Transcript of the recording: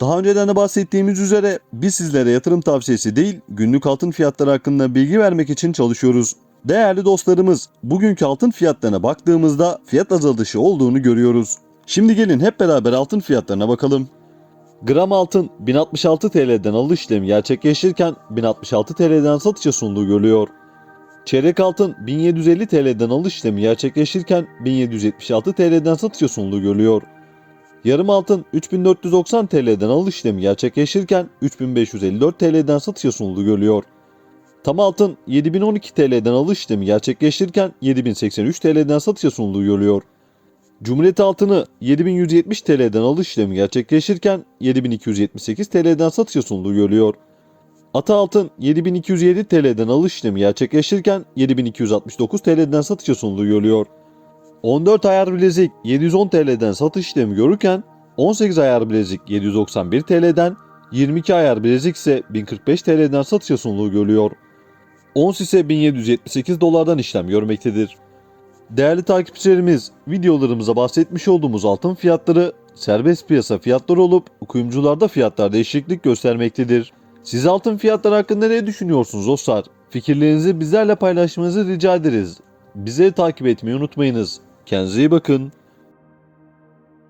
Daha önceden de bahsettiğimiz üzere biz sizlere yatırım tavsiyesi değil, günlük altın fiyatları hakkında bilgi vermek için çalışıyoruz. Değerli dostlarımız, bugünkü altın fiyatlarına baktığımızda fiyat azalışı olduğunu görüyoruz. Şimdi gelin hep beraber altın fiyatlarına bakalım. Gram altın 1066 TL'den alış işlemi gerçekleşirken 1066 TL'den satışa sunduğu görülüyor. Çeyrek altın 1750 TL'den alış işlemi gerçekleşirken 1776 TL'den satışa sunduğu görülüyor. Yarım altın 3490 TL'den alış işlemi gerçekleşirken 3554 TL'den satışa sunulduğu görülüyor. Tam altın 7012 TL'den alış işlemi gerçekleşirken 7083 TL'den satışa sunulduğu görülüyor. Cumhuriyet altını 7170 TL'den alış işlemi gerçekleşirken 7278 TL'den satışa sunulduğu görülüyor. Ata altın 7207 TL'den alış işlemi gerçekleşirken 7269 TL'den satışa sunulduğu görülüyor. 14 ayar bilezik 710 TL'den satış işlemi görürken 18 ayar bilezik 791 TL'den 22 ayar bilezik ise 1045 TL'den satışa sunuluğu görülüyor. Ons ise 1778 dolardan işlem görmektedir. Değerli takipçilerimiz, videolarımıza bahsetmiş olduğumuz altın fiyatları serbest piyasa fiyatları olup kuyumcularda fiyatlar değişiklik göstermektedir. Siz altın fiyatları hakkında ne düşünüyorsunuz dostlar? Fikirlerinizi bizlerle paylaşmanızı rica ederiz. Bizi takip etmeyi unutmayınız. Kendinize iyi bakın.